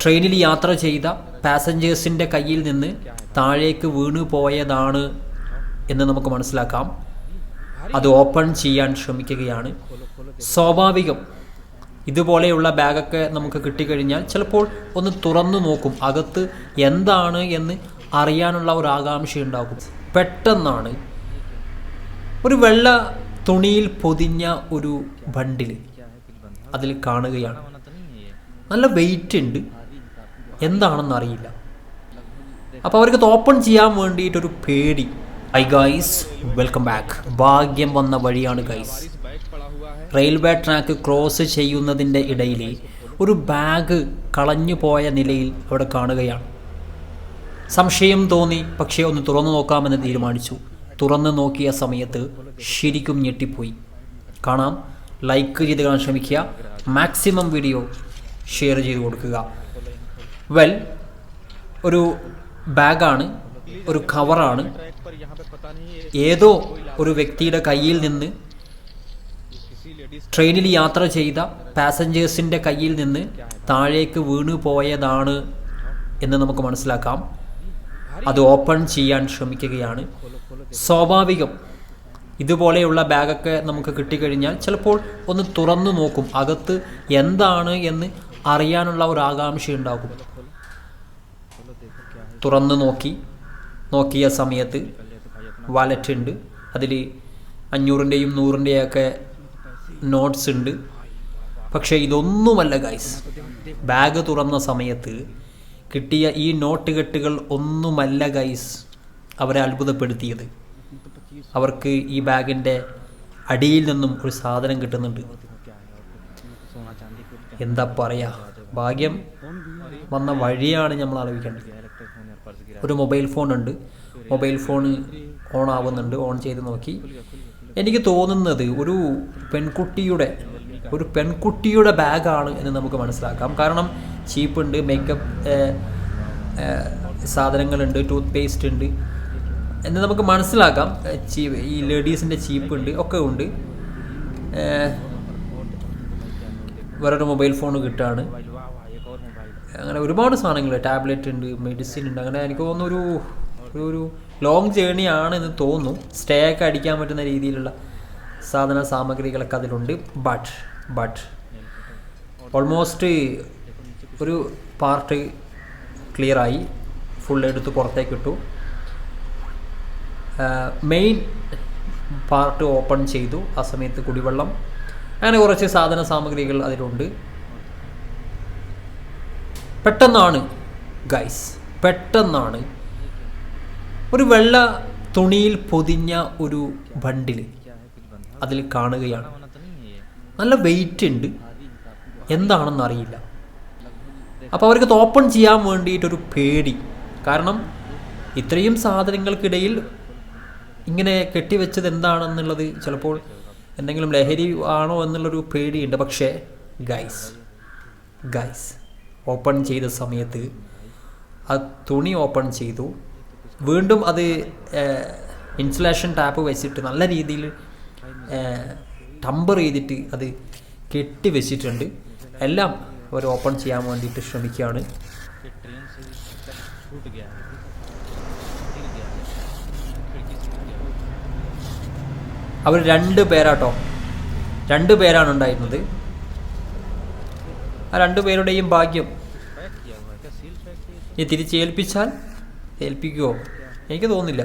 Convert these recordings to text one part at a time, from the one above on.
ട്രെയിനിൽ യാത്ര ചെയ്ത പാസഞ്ചേഴ്സിന്റെ കയ്യിൽ നിന്ന് താഴേക്ക് വീണു പോയതാണ് എന്ന് നമുക്ക് മനസ്സിലാക്കാം. അത് ഓപ്പൺ ചെയ്യാൻ ശ്രമിക്കുകയാണ്. സ്വാഭാവികം ഇതുപോലെയുള്ള ബാഗൊക്കെ നമുക്ക് കിട്ടിക്കഴിഞ്ഞാൽ ചിലപ്പോൾ ഒന്ന് തുറന്നു നോക്കും അകത്ത് എന്താണ് എന്ന് അറിയാനുള്ള ഒരു ആകാംക്ഷ ഉണ്ടാകും പെട്ടെന്നാണ് ഒരു വെള്ള തുണിയിൽ പൊതിഞ്ഞ ഒരു ബണ്ടിൽ അതിൽ കാണുകയാണ്. നല്ല വെയിറ്റ് ഉണ്ട്. എന്താണെന്ന് അറിയില്ല. അപ്പോൾ അവർക്ക് ഓപ്പൺ ചെയ്യാൻ വേണ്ടിയിട്ടൊരു പേടി. ഐ ഗൈസ് വെൽക്കം ബാക്ക് ഭാഗ്യം വന്ന വഴിയാണ് ഗൈസ് റെയിൽവേ ട്രാക്ക് ക്രോസ് ചെയ്യുന്നതിന്റെ ഇടയിൽ ഒരു ബാഗ് കളഞ്ഞു പോയ നിലയിൽ അവിടെ കാണുകയാണ്. സംശയം തോന്നി പക്ഷേ ഒന്ന് തുറന്നു നോക്കാമെന്ന് തീരുമാനിച്ചു. തുറന്നു നോക്കിയ സമയത്ത് ശരിക്കും ഞെട്ടിപ്പോയി. കാണാം. ലൈക്ക് ചെയ്ത് കാണാൻ ശ്രമിക്കുക. മാക്സിമം വീഡിയോ ഷെയർ ചെയ്ത് കൊടുക്കുക. വെൽ ഒരു ബാഗാണ് ഒരു കവറാണ്. ഏതോ ഒരു വ്യക്തിയുടെ കയ്യിൽ നിന്ന് ട്രെയിനിൽ യാത്ര ചെയ്ത പാസഞ്ചേഴ്സിന്റെ കയ്യിൽ നിന്ന് താഴേക്ക് വീണു പോയതാണ് എന്ന് നമുക്ക് മനസ്സിലാക്കാം. അത് ഓപ്പൺ ചെയ്യാൻ ശ്രമിക്കുകയാണ്. സ്വാഭാവികം ഇതുപോലെയുള്ള ബാഗൊക്കെ നമുക്ക് കിട്ടിക്കഴിഞ്ഞാൽ ചിലപ്പോൾ ഒന്ന് തുറന്നു നോക്കും അകത്ത് എന്താണ് എന്ന് അറിയാനുള്ള ഒരു ആകാംക്ഷ ഉണ്ടാകും. തുറന്നു നോക്കി. നോക്കിയ സമയത്ത് വാലറ്റ് ഉണ്ട്. അതിൽ അഞ്ഞൂറിന്റെയും നൂറിന്റെയും ഒക്കെ നോട്ട്സ് ഉണ്ട്. പക്ഷേ ഇതൊന്നുമല്ല ഗൈസ് ബാഗ് തുറന്ന സമയത്ത് കിട്ടിയ ഈ നോട്ട് കെട്ടുകൾ ഒന്നുമല്ല ഗൈസ് അവരെ അത്ഭുതപ്പെടുത്തിയത്. അവർക്ക് ഈ ബാഗിന്റെ അടിയിൽ നിന്നും ഒരു സാധനം കിട്ടുന്നുണ്ട്. എന്താ പറയാ? ഭാഗ്യം വന്ന വഴിയാണ് നമ്മൾ ആലോചിക്കേണ്ടത്. ഒരു മൊബൈൽ ഫോൺ ഉണ്ട്. മൊബൈൽ ഫോൺ ഓൺ ആവുന്നുണ്ട്. ഓൺ ചെയ്ത് നോക്കി. എനിക്ക് തോന്നുന്നത് ഒരു പെൺകുട്ടിയുടെ ഒരു പെൺകുട്ടിയുടെ ബാഗാണ് എന്ന് നമുക്ക് മനസ്സിലാക്കാം. കാരണം ചീപ്പ് ഉണ്ട് മേക്കപ്പ് സാധനങ്ങളുണ്ട് ടൂത്ത് പേസ്റ്റ് ഉണ്ട് എന്ന് നമുക്ക് മനസ്സിലാക്കാം. ഈ ലേഡീസിന്റെ ചീപ്പ് ഉണ്ട് ഒക്കെ ഉണ്ട്. വേറൊരു മൊബൈൽ ഫോൺ കിട്ടുകയാണ് അങ്ങനെ ഒരുപാട് സാധനങ്ങൾ ടാബ്ലറ്റ് ഉണ്ട് മെഡിസിൻ ഉണ്ട്. അങ്ങനെ എനിക്ക് തോന്നുന്നു ഒരു ഒരു ലോങ് ജേണി ആണ് എന്ന് തോന്നുന്നു. സ്റ്റേ ഒക്കെ അടിക്കാൻ പറ്റുന്ന രീതിയിലുള്ള സാധന സാമഗ്രികളൊക്കെ അതിലുണ്ട്. ബട്ട് ബട്ട് ഓൾമോസ്റ്റ് ഒരു പാർട്ട് ക്ലിയറായി ഫുൾ എടുത്ത് പുറത്തേക്ക് ഇട്ടു. മെയിൻ പാർട്ട് ഓപ്പൺ ചെയ്തു. ആ സമയത്ത് കുടിവെള്ളം അങ്ങനെ കുറച്ച് സാധന സാമഗ്രികൾ അതിലുണ്ട്. പെട്ടെന്നാണ് ഗൈസ് പെട്ടെന്നാണ് ഒരു വെള്ള തുണിയിൽ പൊതിഞ്ഞ ഒരു ബണ്ടിൽ അതിൽ കാണുകയാണ്. നല്ല വെയിറ്റ് ഉണ്ട്. എന്താണെന്ന് അറിയില്ല. അപ്പോൾ അവർക്ക് ഓപ്പൺ ചെയ്യാൻ വേണ്ടിയിട്ടൊരു പേടി. കാരണം ഇത്രയും സാധനങ്ങൾക്കിടയിൽ ഇങ്ങനെ കെട്ടിവെച്ചത് എന്താണെന്നുള്ളത് ചിലപ്പോൾ എന്തെങ്കിലും ലഹരി ആണോ എന്നുള്ളൊരു പേടിയുണ്ട്. പക്ഷേ ഗൈസ് ഗൈസ് ഓപ്പൺ ചെയ്ത സമയത്ത് ആ തുണി ഓപ്പൺ ചെയ്തു. വീണ്ടും അത് ഇൻസുലേഷൻ ടാപ്പ് വെച്ചിട്ട് നല്ല രീതിയിൽ ടമ്പർ ചെയ്തിട്ട് അത് കെട്ടി വെച്ചിട്ടുണ്ട്. എല്ലാം അവർ ഓപ്പൺ ചെയ്യാൻ വേണ്ടിയിട്ട് ശ്രമിക്കുകയാണ്. അവർ രണ്ട് പേരാട്ടോ. രണ്ട് പേരാണ് ഉണ്ടായിരുന്നത്. ആ രണ്ടു പേരുടെയും ഭാഗ്യം ഇനി തിരിച്ച് ഏൽപ്പിച്ചാൽ ഏൽപ്പിക്കുമോ എനിക്ക് തോന്നുന്നില്ല.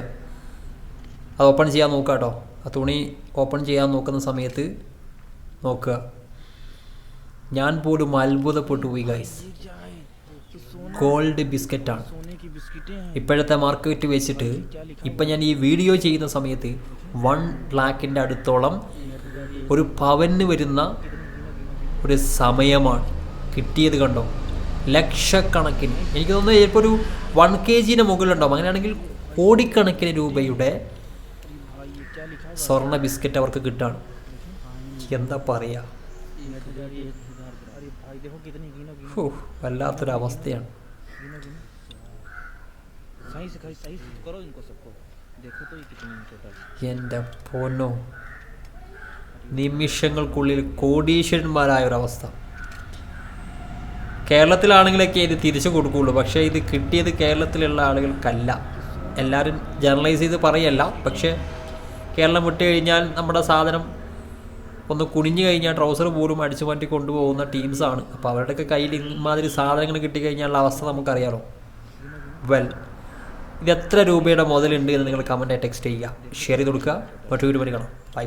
അത് ഓപ്പൺ ചെയ്യാൻ നോക്കുക കേട്ടോ ആ തുണി ഓപ്പൺ ചെയ്യാൻ നോക്കുന്ന സമയത്ത് നോക്കുക. ഞാൻ പോലും അത്ഭുതപ്പെട്ടു പോയി ഗൈസ് ഗോൾഡ് ബിസ്ക്കറ്റാണ്. ഇപ്പോഴത്തെ മാർക്കറ്റ് വെച്ചിട്ട് ഇപ്പം ഞാൻ ഈ വീഡിയോ ചെയ്യുന്ന സമയത്ത് വൺ ലാക്കിന്റെ അടുത്തോളം ഒരു പവന് വരുന്ന ഒരു സമയമാണ് കിട്ടിയത് കണ്ടോ? ലക്ഷക്കണക്കിന്. എനിക്ക് തോന്നുന്നു ചിലപ്പോൾ ഒരു വൺ കെ ജിന് മുകളിലുണ്ടാവും. അങ്ങനെയാണെങ്കിൽ കോടിക്കണക്കിന് രൂപയുടെ സ്വർണ ബിസ്ക്കറ്റ് അവർക്ക് കിട്ടാണ്. എന്താ പറയുക ഹോ, വല്ലാത്തൊരവസ്ഥയാണ് सही से सही से करो इनको सबको देखो तो ये कितनी छोटा है എൻ്റെ പൊന്നോ നിമിഷങ്ങൾക്കുള്ളിൽ കോടീശ്വരന്മാരായ ഒരവസ്ഥ കേരളത്തിലാണെങ്കിലൊക്കെ ഇത് തിരിച്ചു കൊടുക്കുകയുള്ളൂ പക്ഷേ ഇത് കിട്ടിയത് കേരളത്തിലുള്ള ആളുകൾക്കല്ല എല്ലാവരും ജനറലൈസ് ചെയ്ത് പറയല്ല പക്ഷേ കേരളം വിട്ട് കഴിഞ്ഞാൽ നമ്മുടെ സാധനം ഒന്ന് കുനിഞ്ഞു കഴിഞ്ഞാൽ ട്രൗസർ പോലും അടിച്ചു മാറ്റി കൊണ്ടുപോകുന്ന ടീംസാണ് അപ്പോൾ അവരുടെയൊക്കെ കയ്യിൽ ഇമാതിരി സാധനങ്ങൾ കിട്ടിക്കഴിഞ്ഞാലുള്ള അവസ്ഥ നമുക്കറിയാമോ വെൽ ഇത് എത്ര രൂപയുടെ മുതലുണ്ട് എന്ന് നിങ്ങൾ കമന്റായി ടെക്സ്റ്റ് ചെയ്യുക. ഷെയർ ചെയ്ത് കൊടുക്കുക. മറ്റൊരു കാണാം. ബൈ